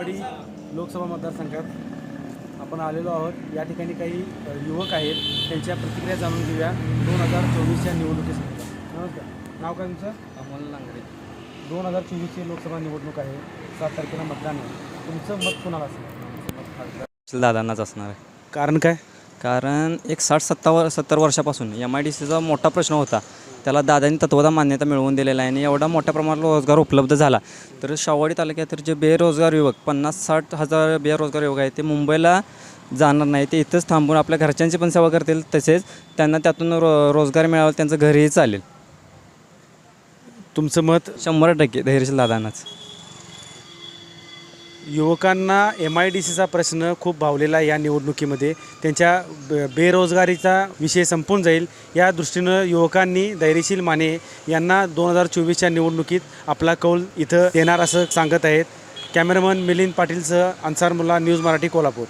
वाडी लोकसभा मतदारसंघात आपण आलेलो आहोत. या ठिकाणी काही युवक आहेत. त्यांच्या प्रतिक्रिया जाणून घेऊया. दोन हजार चोवीसच्या निवडणुकीसंदर्भात नमस्कार. नाव काय तुमचं? अमोल लांगरे दोन हजार चोवीसची लोकसभा निवडणूक आहे. सात तारखेला मतदान आहे. तुमचं मत कुणाला असेल? दादांनाच असणार आहे. कारण काय? कारण एक साठ सत्तावर सत्तर वर्षापासून एम आय डी सीचा मोठा प्रश्न होता. त्याला दादांनी तत्वदा मान्यता मिळवून दिलेला आहे आणि एवढा मोठ्या प्रमाणात रोजगार उपलब्ध झाला. तर शाववाडी तालुक्यात तर जे बेरोजगार युवक पन्नास साठ हजार बेरोजगार युवक आहेत ते मुंबईला जाणार नाही ते इथंच थांबून आपल्या घरच्यांची पण सेवा करतील तसेच त्यांना त्यातून रो रोजगार मिळावा त्यांचं घरही चालेल. तुमचं मत? शंभर टक्के धैर्यशील दादांनाच. युवकांना एम आय डी सीचा प्रश्न खूप भावलेला आहे या निवडणुकीमध्ये. त्यांच्या ब- बेरोजगारीचा विषय संपून जाईल. या दृष्टीनं युवकांनी धैर्यशील माने यांना दोन हजार चोवीसच्या निवडणुकीत आपला कौल इथं देणार असं सांगत आहेत. कॅमेरामन मिलिंद पाटीलसह अन्सार मुल्ला न्यूज मराठी कोल्हापूर.